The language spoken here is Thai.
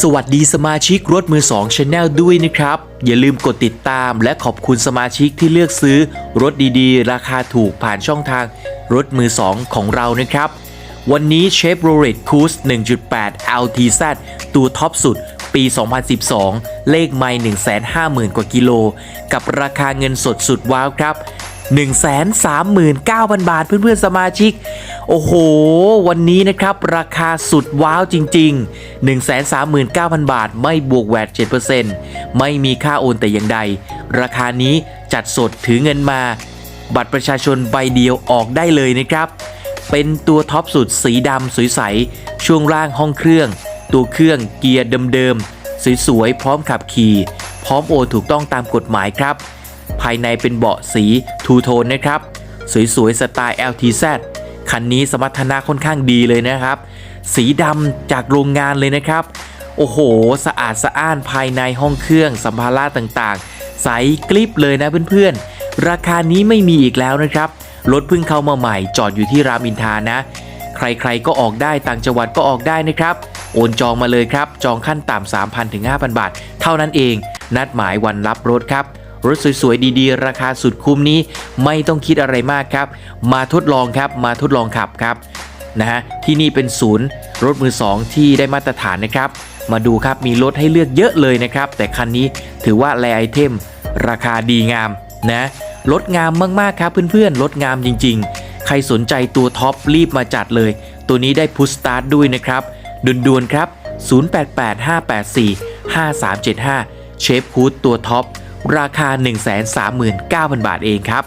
สวัสดีสมาชิกรถมือ2 Channel ด้วยนะครับ อย่าลืมกดติดตามและขอบคุณสมาชิกที่เลือกซื้อ รถดีๆ ราคาถูกผ่านช่องทางรถมือ 2 ของเรานะครับ วันนี้ Chevrolet Cruze 1.8 LTZ ตัวท็อปสุด ปี 2012 เลขไม่ 150,000 กว่ากิโล กับราคาเงินสดสุดว้าวครับ 139,000 บาทเพื่อนๆสมาชิก โอ้โห วันนี้นะครับ ราคาสุดว้าวจริง ๆ 139,000 บาทไม่บวกแวด7%ไม่มีค่าโอนแต่อย่างใด ราคานี้จัดสดถือเงินมา บัตรประชาชนใบเดียวออกได้เลยนะครับ เป็นตัวท็อปสุดสีดำสวยใส ช่วงล่างห้องเครื่อง ตัวเครื่องเกียร์เดิมๆสวยๆพร้อมขับขี่ พร้อมโอนถูกต้องตามกฎหมายครับ ภายในเป็นเบาะสีทูโทนนะครับ สวยๆสไตล์ LTZ คันนี้สมรรถนะค่อนข้างดีเลยนะครับ สีดำจากโรงงานเลยนะครับ โอ้โห สะอาดสะอ้านภายในห้องเครื่องสัมภาระต่างๆ ใสกลิบเลยนะเพื่อนๆ ราคานี้ไม่มีอีกแล้วนะครับ รถเพิ่งเข้ามาใหม่จอดอยู่ที่รามอินทานะ ใครๆก็ออกได้ต่างจังหวัดก็ออกได้นะครับ โอนจองมาเลยครับ จองขั้นต่ำ3,000ถึง5,000 บาท เท่านั้นเอง นัดหมายวันรับรถครับ รถสวยๆดีๆ ราคาสุดคุ้มนี้ไม่ต้องคิดอะไรมากครับ มาทดลองครับมาทดลองขับครับนะฮะที่นี่เป็นศูนย์รถมือ 2 ที่ได้มาตรฐานนะครับ มาดูครับมีรถให้เลือกเยอะเลยนะครับ แต่คันนี้ถือว่าแลไอเทมราคาดีงามนะรถงามมากๆครับเพื่อนๆรถงามจริง ๆ ใครสนใจตัวท็อปรีบมาจัดเลย ตัวนี้ได้พุชสตาร์ทด้วยนะครับด่วนๆครับ 0885845375 เชฟคูดตัวท็อป ราคา 139,000 บาทเองครับ